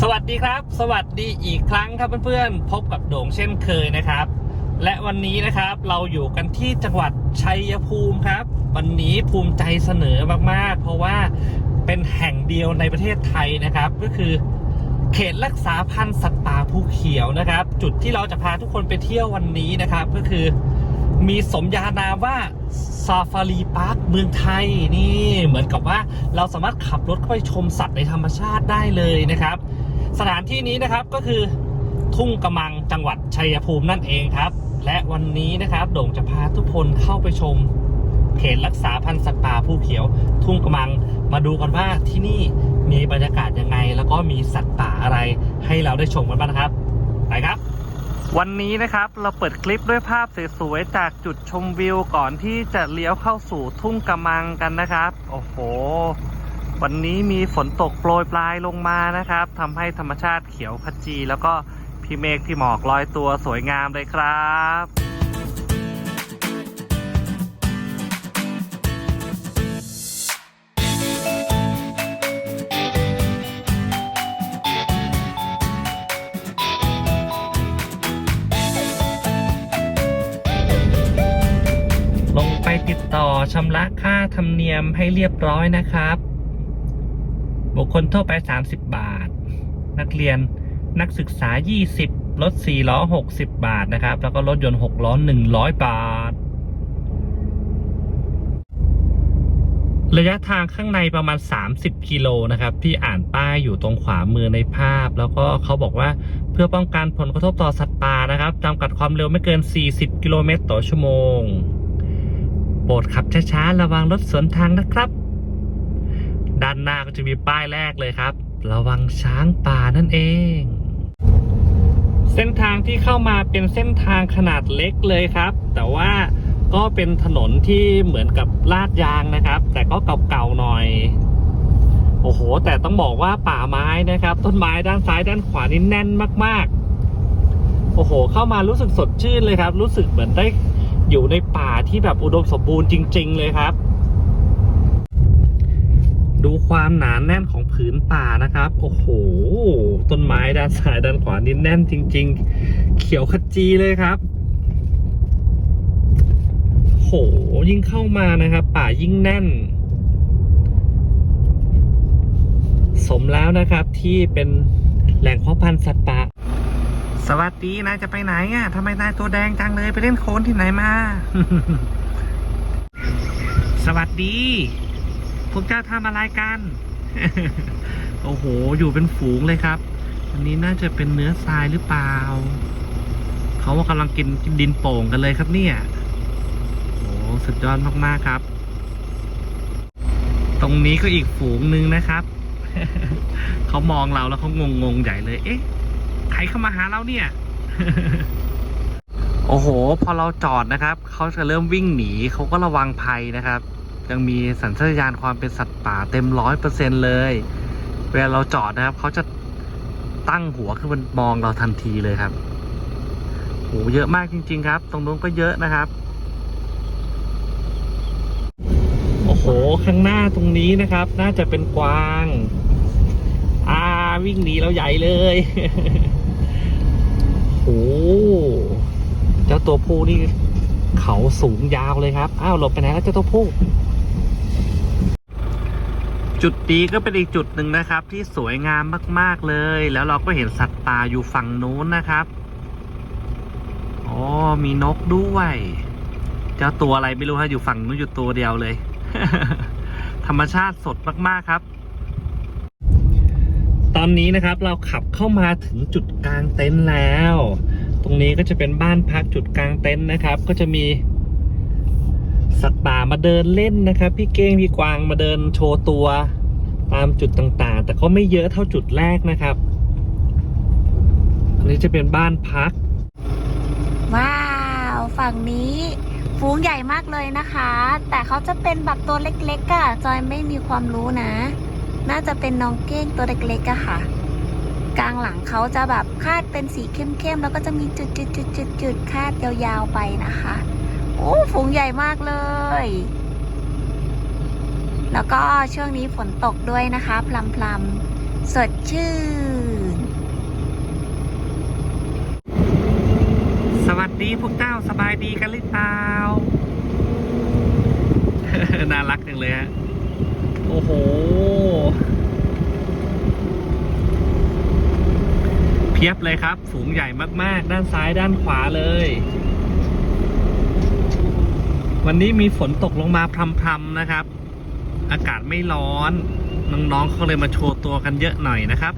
สวัสดีครับ สวัสดีอีกครั้งครับเพื่อนๆ พบกับโด่งเช่นเคยนะครับ และวันนี้นะครับเราอยู่กันที่จังหวัดชัยภูมิครับ วันนี้ภูมิใจเสนอมากๆ เพราะว่าเป็นแห่งเดียวในประเทศไทยนะครับ ก็คือเขตรักษาพันธุ์สัตว์ป่าภูเขียวนะครับ จุดที่เราจะพาทุกคนไปเที่ยววันนี้นะครับ ก็คือมีสมญานามว่าซาฟารีพาร์คเมืองไทยนี่เหมือนกับว่าเราสามารถขับรถเข้าไปชมสัตว์ในธรรมชาติได้เลยนะครับ สถานที่นี้นะครับก็คือทุ่งกำมังจังหวัดชัยภูมินั่นเองครับ และวันนี้นะครับโด่งจะพาทุกคนเข้าไปชม เขตรักษาพันธุ์สัตว์ป่าภูเขียว ทุ่งกำมังมาดูกันว่าที่นี่มีบรรยากาศยังไง แล้วก็มีสัตว์ป่าอะไรให้เราได้ชมกันบ้างครับไปครับ วันนี้นะครับเราเปิดคลิปด้วยภาพสวยๆจากจุดชมวิวก่อนที่จะเลี้ยวเข้าสู่ทุ่งกำมังกันนะครับ โอ้โห วันนี้มีฝนตกโปรยปลายลงมานะครับทำให้ธรรมชาติเขียวขจี แล้วก็พี่เมฆพี่หมอกลอยตัวสวยงามเลยครับลงไปติดต่อชำระค่าธรรมเนียมให้เรียบร้อยนะครับ บุคคลทั่วไป 30 บาท นักเรียนนักศึกษา 20 รถ 4 ล้อ 60 บาทนะครับ แล้วก็รถยนต์ 6 ล้อ 100 บาท ระยะทางข้างในประมาณ 30 กิโลนะครับ ที่อ่านป้ายอยู่ตรงขวามือในภาพ แล้วก็เขาบอกว่าเพื่อป้องกันผลกระทบต่อสัตว์ป่านะครับจำกัดความเร็วไม่เกิน 40 กิโลเมตรต่อชั่วโมง โปรดขับช้าๆ ระวังรถสวนทางนะครับ ด้านหน้าก็จะมีป้ายแรกเลยครับ ระวังช้างป่านั่นเอง เส้นทางที่เข้ามาเป็นเส้นทางขนาดเล็กเลยครับ แต่ว่าก็เป็นถนนที่เหมือนกับลาดยางนะครับ แต่ก็เก่าๆหน่อย โอ้โห แต่ต้องบอกว่าป่าไม้นะครับ ต้นไม้ด้านซ้ายด้านขวานี่แน่นมาก ๆ โอ้โห เข้ามารู้สึกสดชื่นเลยครับ รู้สึกเหมือนได้อยู่ในป่าที่แบบอุดมสมบูรณ์จริง ๆ เลยครับ ดูความหนานแน่นของผืนป่านะครับ โอ้โห ต้นไม้ด้านซ้ายด้านขวานี่แน่นจริง ๆ เขียวขจีเลยครับโหยิ่งเข้ามานะครับ ป่ายิ่งแน่น สมแล้วนะครับที่เป็นแหล่งเพาะพันธุ์สัตว์ป่าสวัสดีนายจะไปไหนอะทำไมนายตัวแดงจังเลยไปเล่นโคลนที่ไหนมา สวัสดี วกเจ้าทำอะไรกัน โอ้โห อยู่เป็นฝูงเลยครับ อันนี้น่าจะเป็นเนื้อทรายหรือเปล่า เขาว่ากำลังกินกินดินโป่งกันเลยครับเนี่ย โอ้สุดยอดมากๆครับ ตรงนี้ก็อีกฝูงหนึ่งนะครับ เขามองเราแล้วเขางงๆใหญ่เลย เอ๊ะ ใครเข้ามาหาเราเนี่ยโอ้โห พอเราจอดนะครับ เขาจะเริ่มวิ่งหนี เขาก็ระวังภัยนะครับ ยังมีสัญชาตญาณความเป็นสัตว์ป่าเต็มร้อยเปอร์เซ็นเลย เวลาเราจอดนะครับเขาจะตั้งหัวขึ้นมามองเราทันทีเลยครับโหเยอะมากจริง ๆ ครับ ตรงนู้นก็เยอะนะครับ โอ้โห ข้างหน้าตรงนี้นะครับ น่าจะเป็นกวาง อ่าวิ่งหนีเราใหญ่เลยโอ้เจ้าตัวผู้นี่เขาสูงยาวเลยครับ อ้าวหลบไปไหนแล้วเจ้าตัวผู้ จุดนี้ก็เป็นอีกจุดหนึ่งนะครับ ที่สวยงามมากๆเลย แล้วเราก็เห็นสัตว์ป่าอยู่ฝั่งนู้นนะครับอ๋อมีนกด้วยเจ้าตัวอะไรไม่รู้ฮะอยู่ฝั่งนู้นอยู่ตัวเดียวเลย ธรรมชาติสดมากๆครับ ตอนนี้นะครับเราขับเข้ามาถึงจุดกลางเต็นท์แล้ว ตรงนี้ก็จะเป็นบ้านพักจุดกลางเต็นท์นะครับ ก็จะมี สัตว์ป่ามาเดินเล่นนะครับ พี่เก้งพี่กวางมาเดินโชว์ตัวตามจุดต่างๆ แต่ก็ไม่เยอะเท่าจุดแรกนะครับ อันนี้จะเป็นบ้านพัก ว้าว ฝั่งนี้ฝูงใหญ่มากเลยนะคะ แต่เขาจะเป็นแบบตัวเล็กๆอะ่ะจอยไม่มีความรู้นะ น่าจะเป็นน้องเก้งตัวเล็กๆอะค่ะ กลางหลังเขาจะแบบคาดเป็นสีเข้มๆ แล้วก็จะมีจุดๆๆๆคาดยาวๆไปนะคะ โอ้ฝูงใหญ่มากเลย แล้วก็ช่วงนี้ฝนตกด้วยนะคะ พลำพลำสดชื่น สวัสดีพวกเจ้าสบายดีกันหรือเปล่า น่ารักจังเลยฮะ โอ้โหเพียบเลยครับ ฝูงใหญ่มาก ๆ ด้านซ้ายด้านขวาเลย วันนี้มีฝนตกลงมาพรำๆนะครับ อากาศไม่ร้อน น้องๆเขาเลยมาโชว์ตัวกันเยอะหน่อยนะครับ